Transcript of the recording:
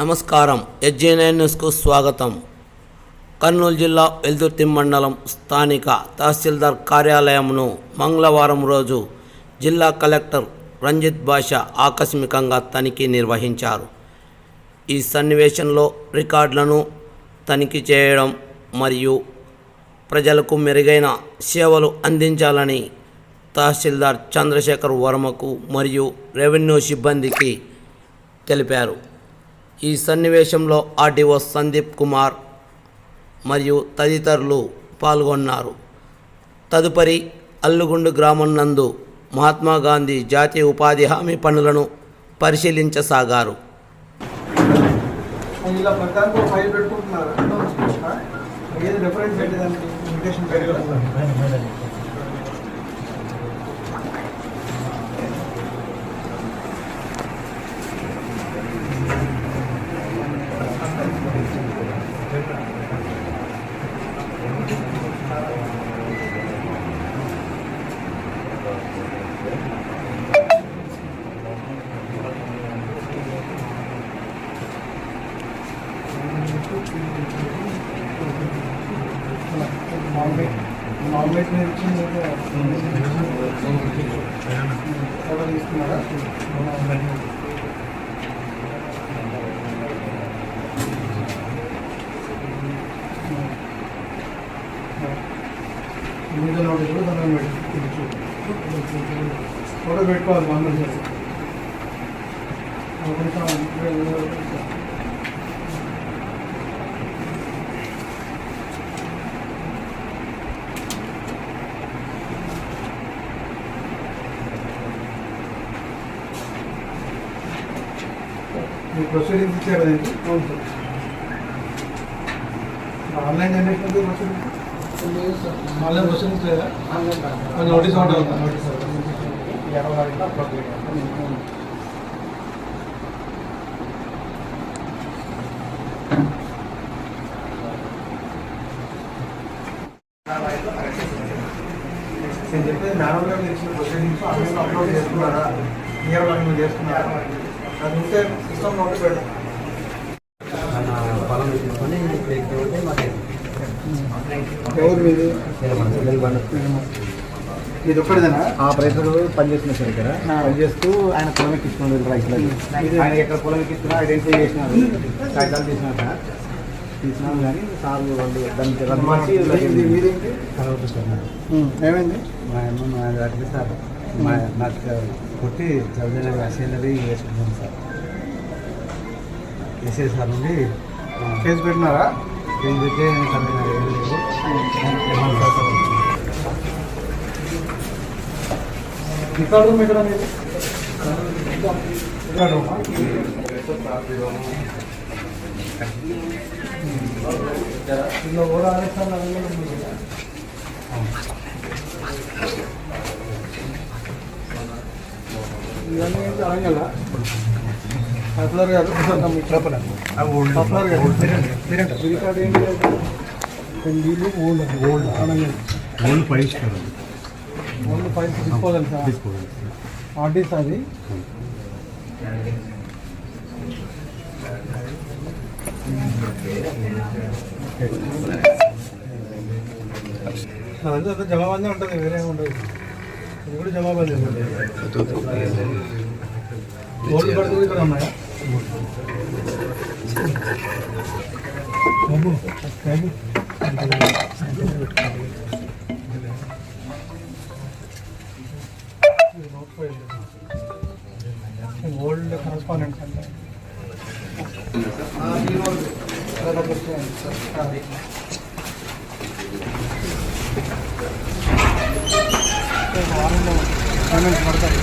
నమస్కారం. ఎస్జేనైన్ న్యూస్కు స్వాగతం. కర్నూలు జిల్లా వెల్దుర్తి మండలం స్థానిక తహసీల్దార్ కార్యాలయంను మంగళవారం రోజు జిల్లా కలెక్టర్ రంజిత్ బాషా ఆకస్మికంగా తనిఖీ నిర్వహించారు. ఈ సన్నివేశంలో రికార్డులను తనిఖీ చేయడం మరియు ప్రజలకు మెరుగైన సేవలు అందించాలని తహసీల్దార్ చంద్రశేఖర్ వర్మకు మరియు రెవెన్యూ సిబ్బందికి తెలిపారు. ఈ సన్నివేశంలో ఆర్డీఓ సందీప్ కుమార్ మరియు తదితరులు పాల్గొన్నారు. తదుపరి అల్లుగుండు గ్రామం నందు మహాత్మా గాంధీ జాతీయ ఉపాధి హామీ పనులను పరిశీలించసాగారు. ఏది డిఫరెన్స్ తీసుకున్నారా మీద నోటీస్ కూడా దాని పెట్టి ఫోటో పెట్టుకోవాలి మామూలు సార్ మీ ప్రొసీడింగ్స్ ఇచ్చారు కదండి అవును సార్. ఆన్లైన్ జనరేషన్ ఉంది ప్రొసీడింగ్స్ ఆన్లైన్ ప్రొసీడింగ్స్ లేదా నోటీస్ ఆర్డర్ అవుతుంది నోటీస్ నేను చెప్పేది మేడం గారు ఇచ్చిన ప్రొసీడింగ్స్ ఆన్లైన్ అప్లోడ్ చేస్తున్నారా? నియర్ వాళ్ళు చేస్తున్నారా? అది ఉంటే సిస్టమ్ నోట్ పెడతాం మన పొలం తీసుకొని ఉంటే మాకు ఎవరు మీది ఇది ఒక్కడిదేనా ఆపరేటర్ పనిచేస్తున్నారు సార్ ఇక్కడ ఆ. పనిచేస్తూ ఆయన పొలం ఎక్కిస్తున్నాడు రైతులకి ఆయన ఎక్కడ పొలం ఎక్కిస్తున్నా ఐడెంటిఫై చేసినారు కాగితాలు తీసినారు సార్ తీసినారు కానీ సార్ వాళ్ళు దానికి. ఏమైంది మా అమ్మ మా దగ్గర సార్ నాకు కొట్టి చదివిన సీనరీ వేసుకున్నాను సార్ వేసే సార్ నుండి ఆ, కేసు పెట్టినారా ఏం పెడితే చదివిన ఏం లేదు ఏమన్నా సార్ ఓల్డ్ ఓల్డ్ ఆనందం ఓల్డ్ పరిష్కారం ఓల్డ్ ఫైల్స్ తీసుకోవాలి సార్ తీసుకోవాలి ఆర్డీస్ అది అదంతా జవాబందే ఉంటుంది వేరే ఏమి ఉండదు ఇది కూడా జవాబందే ఓల్డ్ పడుతుంది ఇక్కడ ఉన్నాయా బాబు బాబు ఓల్డ్ కరస్పాండెంట్ అంటే వారంలో ಮಾಡ್ತಾರೆ